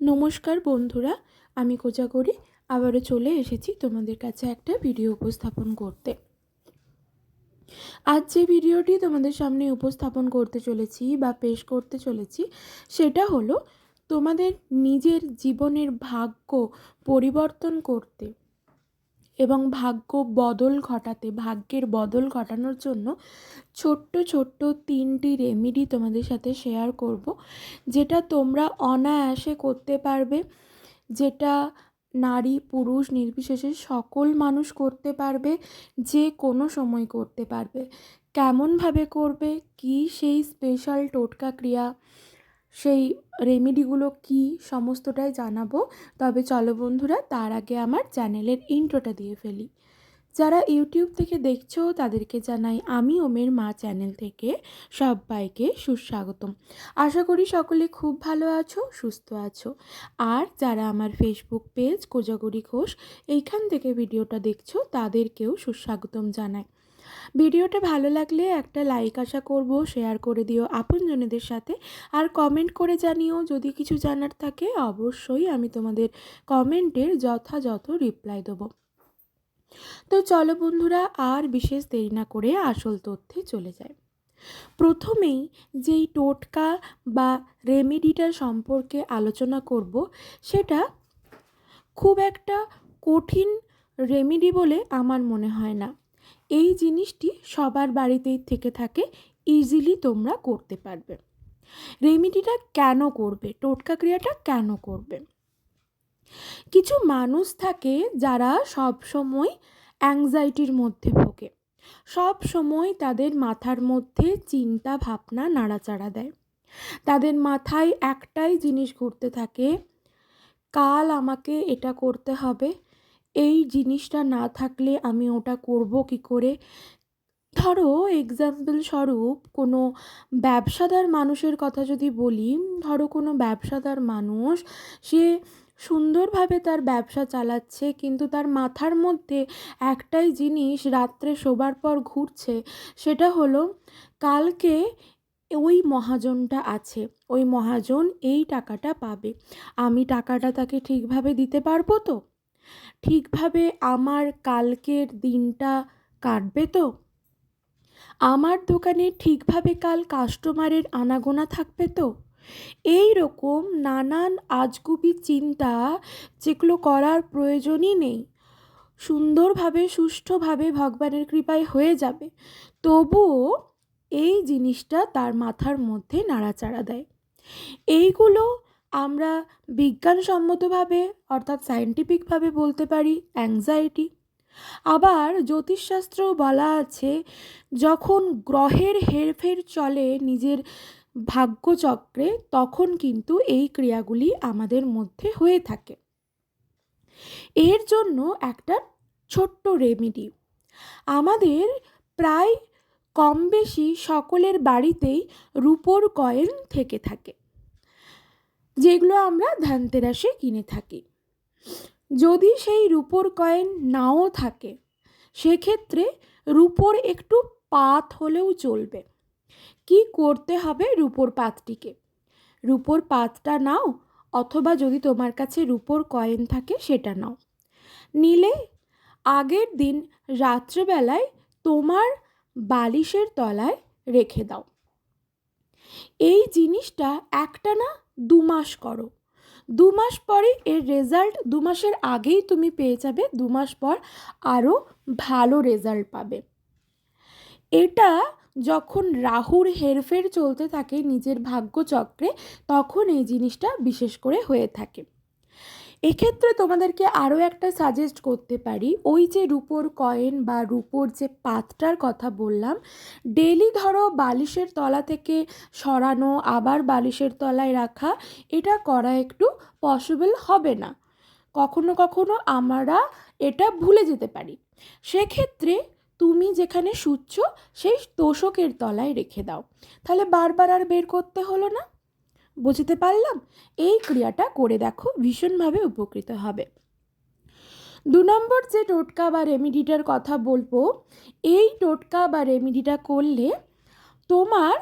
নমস্কার বন্ধুরা, আমি কোজাগরি। আবারও চলে এসেছি তোমাদের কাছে একটা ভিডিও উপস্থাপন করতে। আজ যে ভিডিওটি তোমাদের সামনে উপস্থাপন করতে চলেছি বা পেশ করতে চলেছি, সেটা হলো তোমাদের নিজের জীবনের ভাগ্য পরিবর্তন করতে। এবং ভাগ্য বদল ঘটাতে, ভাগ্যের বদল ঘটানোর জন্য ছোট্ট ছোট্ট তিনটি রেমেডি তোমাদের সাথে শেয়ার করব, যেটা তোমরা অনায়াসে করতে পারবে, যেটা নারী, পুরুষ, নির্বিশেষে সকল মানুষ করতে পারবে, যে কোনো সময় করতে পারবে। কেমনভাবে করবে, কি সেই স্পেশাল টোটকা ক্রিয়া সেই রেমেডিগুলো কি সমস্তটাই জানাব। তবে চলো বন্ধুরা, তার আগে আমার চ্যানেলের ইন্ট্রোটা দিয়ে ফেলি। যারা ইউটিউব থেকে দেখছ, তাদেরকে জানাই আমি ওমের মা চ্যানেল থেকে সবাইকে সুস্বাগতম। আশা করি সকলে খুব ভালো আছো, সুস্থ আছো। আর যারা আমার ফেসবুক পেজ কোজাগরি ঘোষ, এইখান থেকে ভিডিওটা দেখছ, তাদেরকেও সুস্বাগতম জানাই। ভিডিওটা ভালো লাগলে একটা লাইক আশা করব, শেয়ার করে দিও আপনজনেদের সাথে। আর কমেন্ট করে জানিও, যদি কিছু জানার থাকে অবশ্যই আমি তোমাদের কমেন্টের যথাযথ রিপ্লাই দেবো। তো চলো বন্ধুরা, আর বিশেষ দেরি না করে আসল তথ্যে চলে যায় প্রথমেই যেই টোটকা বা রেমেডিটা সম্পর্কে আলোচনা করব, সেটা খুব একটা কঠিন রেমেডি বলে আমার মনে হয় না। এই জিনিসটি সবার বাড়িতেই থেকে থাকে ইজিলি তোমরা করতে পারবে। রেমিডিটা কেন করবে? টোটকা ক্রিয়াটা কেন করবে? কিছু মানুষ থাকে যারা সব সময় অ্যাংজাইটির মধ্যে ভোগে। সব সময় তাদের মাথার মধ্যে চিন্তা ভাবনা নাড়াচাড়া দেয়। তাদের মাথায় একটাই জিনিস ঘুরতে থাকে, কাল আমাকে এটা করতে হবে এই জিনিসটা না থাকলে আমি ওটা করব কি করে? ধরো এক্সাম্পল স্বরূপ কোনো ব্যবসাদার মানুষের কথা যদি বলি, ধরো কোনো ব্যবসাদার মানুষ, সে সুন্দরভাবে তার ব্যবসা চালাচ্ছে, কিন্তু তার মাথার মধ্যে একটাই জিনিস রাত্রে শোবার পর ঘুরছে, সেটা হলো কালকে ওই মহাজনটা আছে, ওই মহাজন এই টাকাটা পাবে। আমি টাকাটা তাকে ঠিকভাবে দিতে পারব তো? ঠিকভাবে আমার কালকের দিনটা কাটবে তো? আমার দোকানে ঠিকভাবে কাল কাস্টমারের আনাগোনা থাকবে তো? এই রকম নানান আজগুবি চিন্তা যেগুলো করার প্রয়োজনই নেই। সুন্দরভাবে, সুষ্ঠুভাবে ভগবানের কৃপায় হয়ে যাবে। তবুও এই জিনিসটা তার মাথার মধ্যে নাড়াচাড়া দেয়। এইগুলো আমরা বিজ্ঞানসম্মতভাবে, অর্থাৎ সায়েন্টিফিকভাবে বলতে পারি অ্যাংজাইটি আবার জ্যোতিষশাস্ত্রেও বলা আছে, যখন গ্রহের হেরফের চলে নিজের ভাগ্যচক্রে, তখন কিন্তু এই ক্রিয়াগুলি আমাদের মধ্যে হয়ে থাকে। এর জন্য একটা ছোট্ট রেমেডি আমাদের প্রায় কম বেশি সকলের বাড়িতেই রূপোর কয়েন থেকে থাকে। যেগুলো আমরা ধানতেরাসে কিনে থাকি। যদি সেই রূপোর কয়েন নাও থাকে, সেক্ষেত্রে রূপোর একটু পাত হলেও চলবে। কি করতে হবে রূপোর পাতটিকে? রূপোর পাতটা নাও, অথবা যদি তোমার কাছে রূপোর কয়েন থাকে, সেটা নাও। নিলে আগের দিন রাত্রেবেলায় তোমার বালিশের তলায় রেখে দাও। এই জিনিসটা একটা না দু মাস করো। দু মাস পরে এর রেজাল্ট দু মাসের আগেই তুমি পেয়ে যাবে দু মাস পর আরও ভালো রেজাল্ট পাবে। এটা যখন রাহুর হেরফের চলতে থাকে নিজের ভাগ্যচক্রে, তখন এই জিনিসটা বিশেষ করে হয়ে থাকে। এক্ষেত্রে তোমাদেরকে আরও একটা সাজেস্ট করতে পারি। ওই যে রুপোর কয়েন বা রুপোর যে পাতটার কথা বললাম ডেলি ধরো বালিশের তলা থেকে সরানো, আবার বালিশের তলায় রাখা, এটা করা একটু পসিবল হবে না। কখনো কখনো আমরা এটা ভুলে যেতে পারি। সেক্ষেত্রে তুমি যেখানে শুচ্ছ, সেই তোষকের তলায় রেখে দাও। তাহলে বারবার আর বের করতে হলো না। বুঝতে পারলাম? এই ক্রিয়াটা করে দেখো ভীষণভাবে উপকৃত হবে। দু নম্বর যে টোটকা বা রেমিডিটার কথা বলব, এই টোটকা বা রেমিডিটা করলে তোমার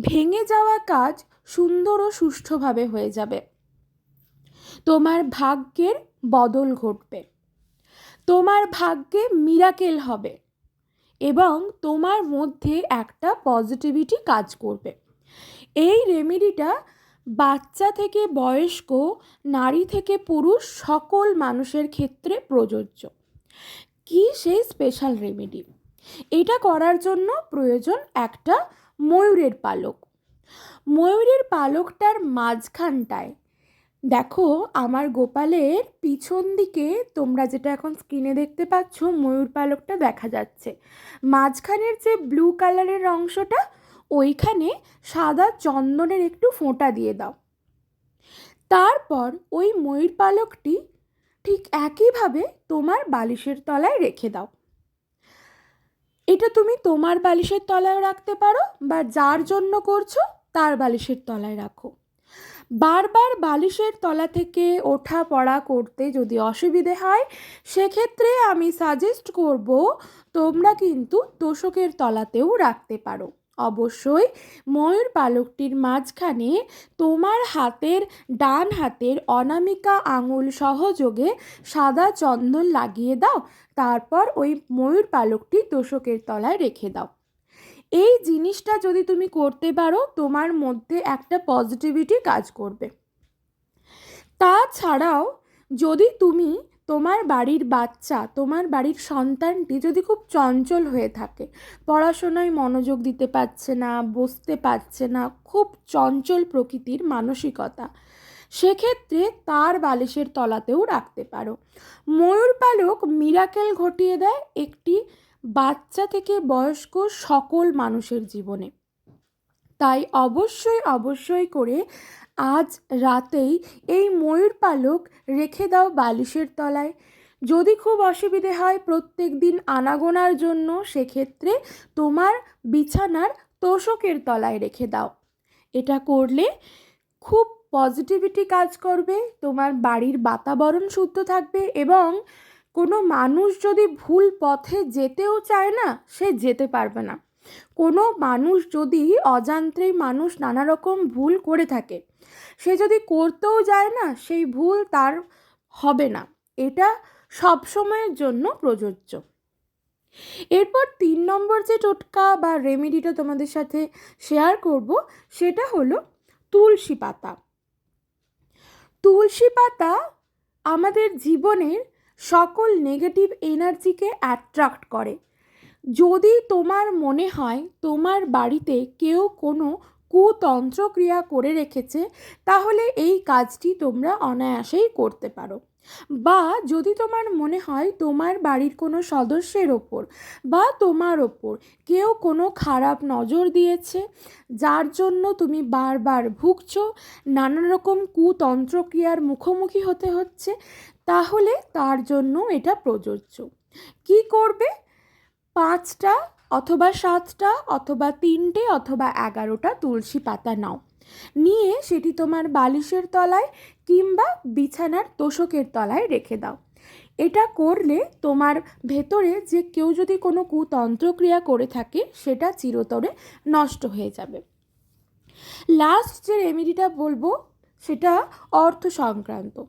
ভেঙে যাওয়া কাজ সুন্দর ও সুষ্ঠুভাবে হয়ে যাবে। তোমার ভাগ্যের বদল ঘটবে। তোমার ভাগ্যে মিরাকেল হবে এবং তোমার মধ্যে একটা পজিটিভিটি কাজ করবে। এই রেমেডিটা বাচ্চা থেকে বয়স্ক, নারী থেকে পুরুষ সকল মানুষের ক্ষেত্রে প্রযোজ্য। কি সেই স্পেশাল রেমেডি এটা করার জন্য প্রয়োজন একটা ময়ূরের পালক। ময়ূরের পালকটার মাঝখানটায়, দেখো আমার গোপালের পিছন দিকে তোমরা যেটা এখন স্ক্রিনে দেখতে পাচ্ছ, ময়ূর পালকটা দেখা যাচ্ছে। মাঝখানের যে ব্লু কালারের অংশটা ওইখানে সাদা চন্দনের একটু ফোঁটা দিয়ে দাও। তারপর ওই ময়ূর পালকটি ঠিক একইভাবে তোমার বালিশের তলায় রেখে দাও। এটা তুমি তোমার বালিশের তলায় রাখতে পারো বা যার জন্য করছ তার বালিশের তলায় রাখো। বারবার বালিশের তলা থেকে ওঠা পড়া করতে যদি অসুবিধে হয়, সেক্ষেত্রে আমি সাজেস্ট করব তোমরা কিন্তু তোষকের তলাতেও রাখতে পারো। অবশ্যই ময়ূর পালকটির মাঝখানে তোমার হাতের ডান হাতের অনামিকা আঙুল সহযোগে সাদা চন্দন লাগিয়ে দাও, তারপর ওই ময়ূর পালকটি তোষকের তলায় রেখে দাও। এই জিনিসটা যদি তুমি করতে পারো, তোমার মধ্যে একটা পজিটিভিটি কাজ করবে। তাছাড়াও যদি তুমি তোমার বাড়ির বাচ্চা, তোমার বাড়ির সন্তানটি যদি খুব চঞ্চল হয়ে থাকে, পড়াশোনায় মনোযোগ দিতে পারছে না, বসতে পারছে না, খুব চঞ্চল প্রকৃতির মানসিকতা, সেক্ষেত্রে তার বালিশের তলাতেও রাখতে পারো। ময়ূর পালক মিরাকেল ঘটিয়ে দেয় একটি বাচ্চা থেকে বয়স্ক সকল মানুষের জীবনে। তাই অবশ্যই অবশ্যই করে আজ রাতেই এই ময়ূর পালক রেখে দাও বালিশের তলায়। যদি খুব অসুবিধে হয় প্রত্যেক দিন আনাগোনার জন্য সেক্ষেত্রে তোমার বিছানার তোষকের তলায় রেখে দাও। এটা করলে খুব পজিটিভিটি কাজ করবে, তোমার বাড়ির বাতাবরণ শুদ্ধ থাকবে এবং কোনো মানুষ যদি ভুল পথে যেতেও চায় না, সে যেতে পারবে না। কোনো মানুষ যদি অজান্তেই মানুষ নানা রকম ভুল করে থাকে, সে যদি করতেও যায় না, সেই ভুল তার হবে না। এটা সব সময়ের জন্য প্রযোজ্য। এরপর তিন নম্বর যে টোটকা বা রেমেডিটা তোমাদের সাথে শেয়ার করব, সেটা হলো তুলসী পাতা। তুলসী পাতা আমাদের জীবনের সকল নেগেটিভ এনার্জিকে অ্যাট্রাক্ট করে। যদি তোমার মনে হয় তোমার বাড়িতে কেউ কোনো কুতন্ত্র ক্রিয়া করে রেখেছে, তাহলে এই কাজটি তোমরা অনায়াসেই করতে পারো। বা যদি তোমার মনে হয় তোমার বাড়ির কোনো সদস্যের ওপর বা তোমার ওপর কেউ কোনো খারাপ নজর দিয়েছে, যার জন্য তুমি বারবার ভুগছো, নানা রকম কুতন্ত্রক্রিয়ার মুখোমুখি হতে হচ্ছে, তাহলে তার জন্য এটা প্রযোজ্য। কি করবে? পাঁচটা অথবা সাতটা অথবা তিনটে অথবা এগারোটা তুলসী পাতা নাও। নিয়ে সেটি তোমার বালিশের তলায় কিংবা বিছানার তোষকের তলায় রেখে দাও। এটা করলে তোমার ভেতরে যে কেউ যদি কোনো কুতন্ত্রক্রিয়া করে থাকে, সেটা চিরতরে নষ্ট হয়ে যাবে। লাস্ট যে রেমেডিটা বলব, সেটা অর্থ সংক্রান্ত।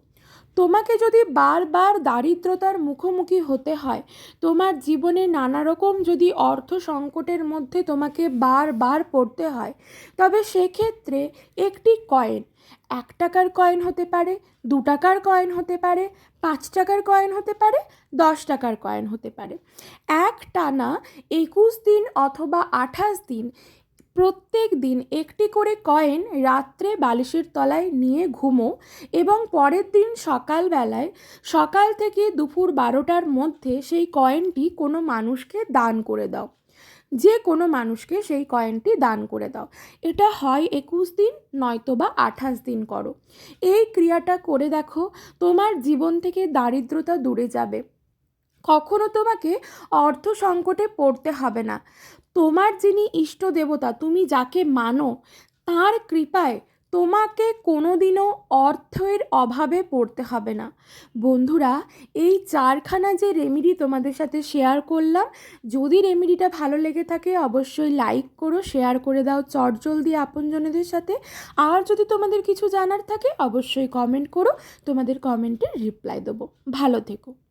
তোমাকে যদি বারবার দারিদ্রতার মুখোমুখি হতে হয়, তোমার জীবনে নানা রকম যদি অর্থ সংকটের মধ্যে তোমাকে বারবার পড়তে হয়, তবে সেক্ষেত্রে একটি কয়েন এক টাকার কয়েন হতে পারে, দু টাকার কয়েন হতে পারে, পাঁচ টাকার কয়েন হতে পারে, দশ টাকার কয়েন হতে পারে। এক টানা একুশ দিন অথবা আঠাশ দিন প্রত্যেক দিন একটি করে কয়েন রাত্রে বালিশের তলায় নিয়ে ঘুমো এবং পরের দিন সকালবেলায় সকাল থেকে দুপুর বারোটার মধ্যে সেই কয়েনটি কোনো মানুষকে দান করে দাও। যে কোনো মানুষকে সেই কয়েনটি দান করে দাও। এটা হয় একুশ দিন নয়তো বা আঠাশ দিন করো। এই ক্রিয়াটা করে দেখো, তোমার জীবন থেকে দারিদ্রতা দূরে যাবে। কখনো তোমাকে অর্থ সংকটে পড়তে হবে না। তোমার যিনি ইষ্ট দেবতা, তুমি যাকে মানো, তার কৃপায় তোমাকে কোনোদিনও অর্থের অভাবে পড়তে হবে না। বন্ধুরা, এই চারখানা যে রেমিডি তোমাদের সাথে শেয়ার করলাম, যদি রেমিডিটা ভালো লেগে থাকে, অবশ্যই লাইক করো শেয়ার করে দাও চটজলদি আপনজনেদের সাথে। আর যদি তোমাদের কিছু জানার থাকে, অবশ্যই কমেন্ট করো, তোমাদের কমেন্টের রিপ্লাই দেবো। ভালো থেকো।